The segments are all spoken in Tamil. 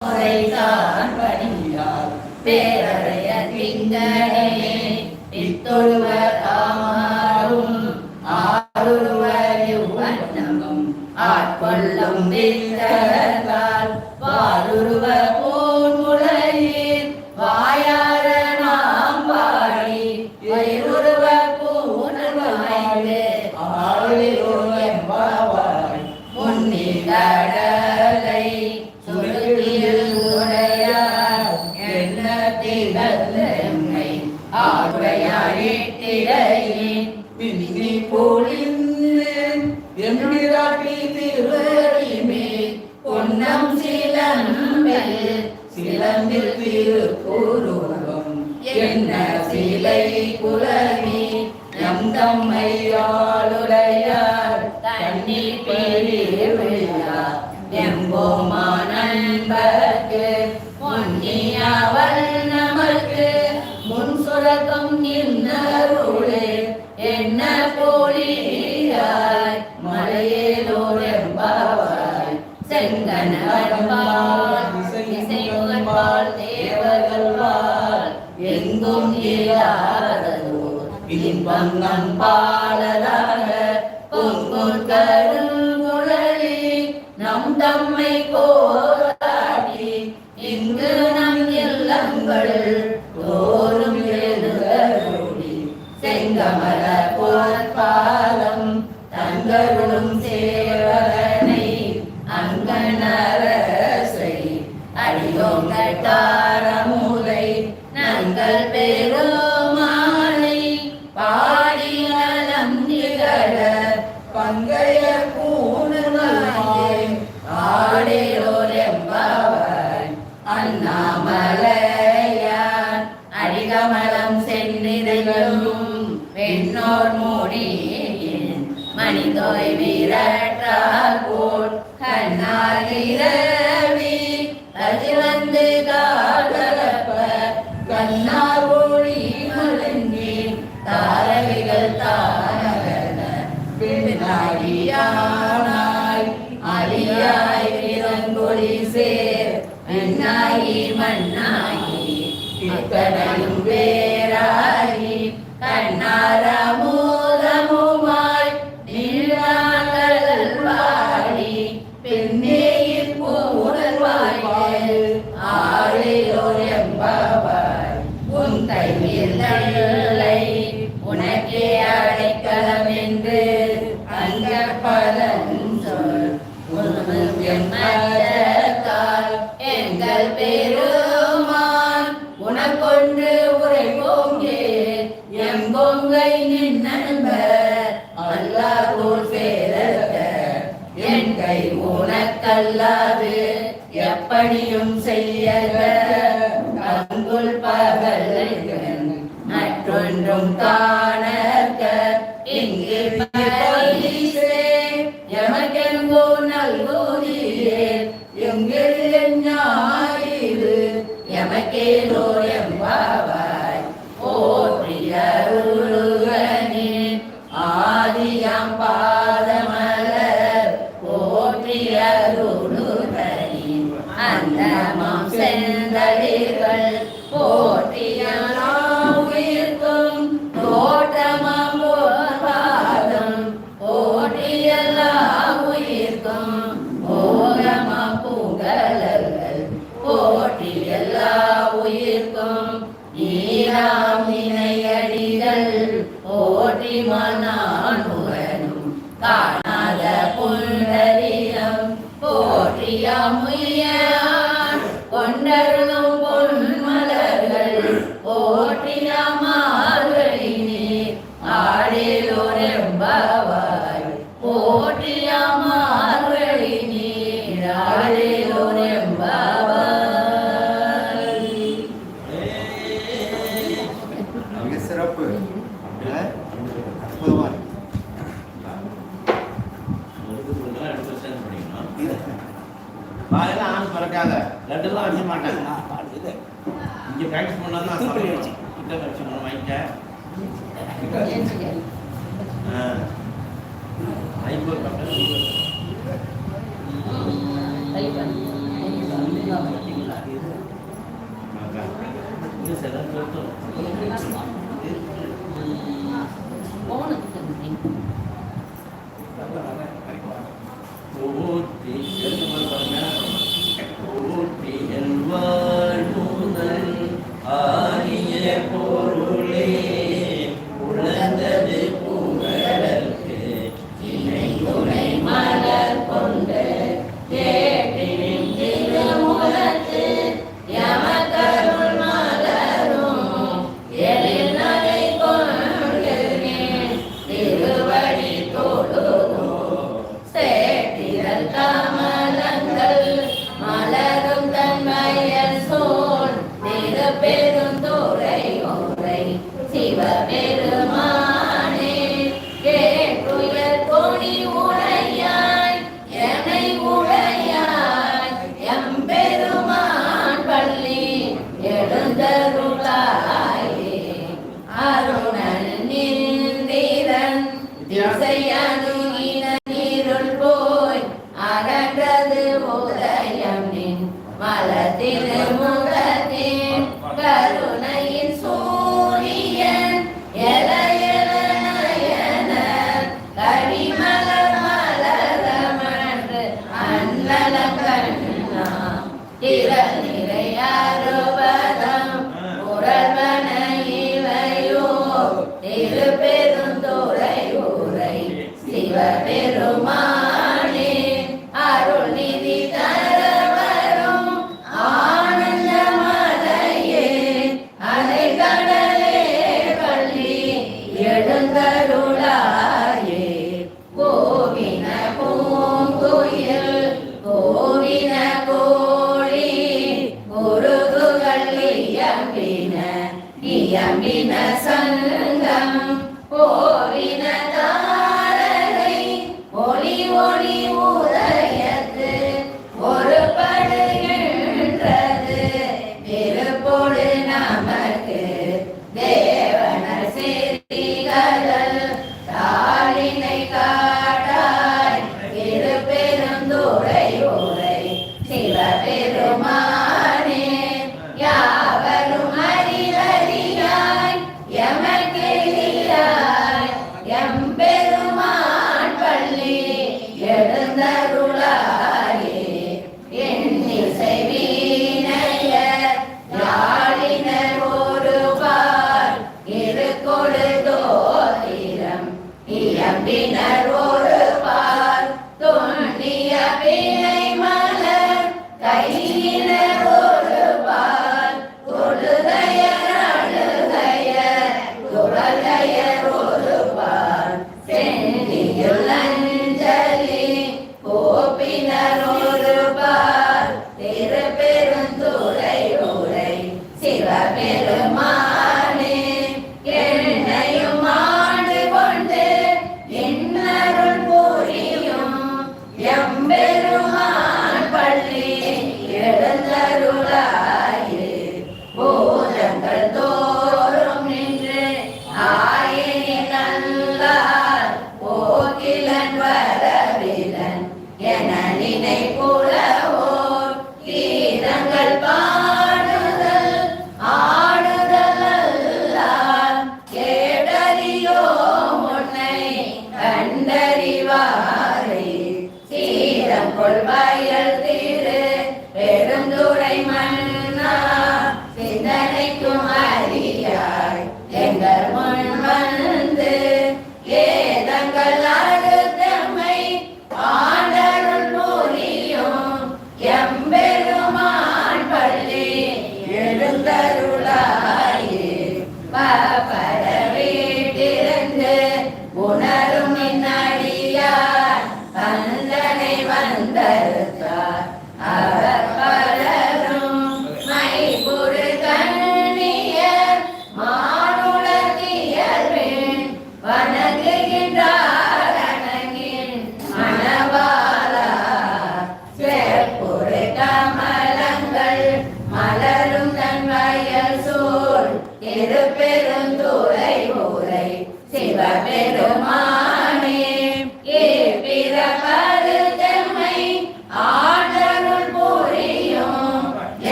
முறைதான் பணியார் பேரறைய திங்கனே இத்தொழுவர் தாமாரும் ஆருருவர் இவ்வண்ணமும் ஆட்கொள்ளும் வித்தகத்தால் சிலை குலவி நம் தம்மையாளுடையார் தண்ணீர் பெரிய எம்போமா நண்பர்க்கு. பொன்னியவள் நமக்கு முன் சுரக்கம் நின்னருளே என்ன போலியாய் மலையேலோர் எம்பாவாய் செங்கனவன்பால் இசைமுகன்பால் தேவர்கள்பால் எங்கும் இல்லாததோர் இன்பம் நம் பாலராக சென்னிதையும் பெண்ணோர் மூடியின் மனிதோய் வீரற்றால் கண்ணால் இரவி அது வந்து காதலப்ப கண்ணார் ஒளி மலங்கி தாரவிகள் தானகன பின்னாடியானாய் அழியாய் பிறங்கொழி சேர் மண்ணாயி மண்ணாயி இத்தனையும் வேறு கண்ணாரமோதமுமாய் நீழாங்கல் வாடி பெண்ணேயில் பூணர்வாய் ஆளிலோர் எம்பாவாய் உன் கையில் உனக்கே அடைக்கலம் என்று அங்க பலன் சொல். உனது எம்மத்தால் உனக்கல்லாது எப்படியும் செய்யல அங்குள் பகலைகள் மற்றொன்றும் காணக்க இங்கு பரிசே எமக்கெங்கோ நல்கூதியே எங்கில் ஞாயிறு எமக்கேதோ எம்பாவாய் Oh. லட்டுலாம் அடிக்க மாட்டாங்க. இங்க பிராக்டிஸ் பண்ணா தான் சமைக்கணும். கிட்ட வச்சு மூணு வாங்கிக்க ஐம்பது பக்கம் கை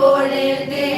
我流泪。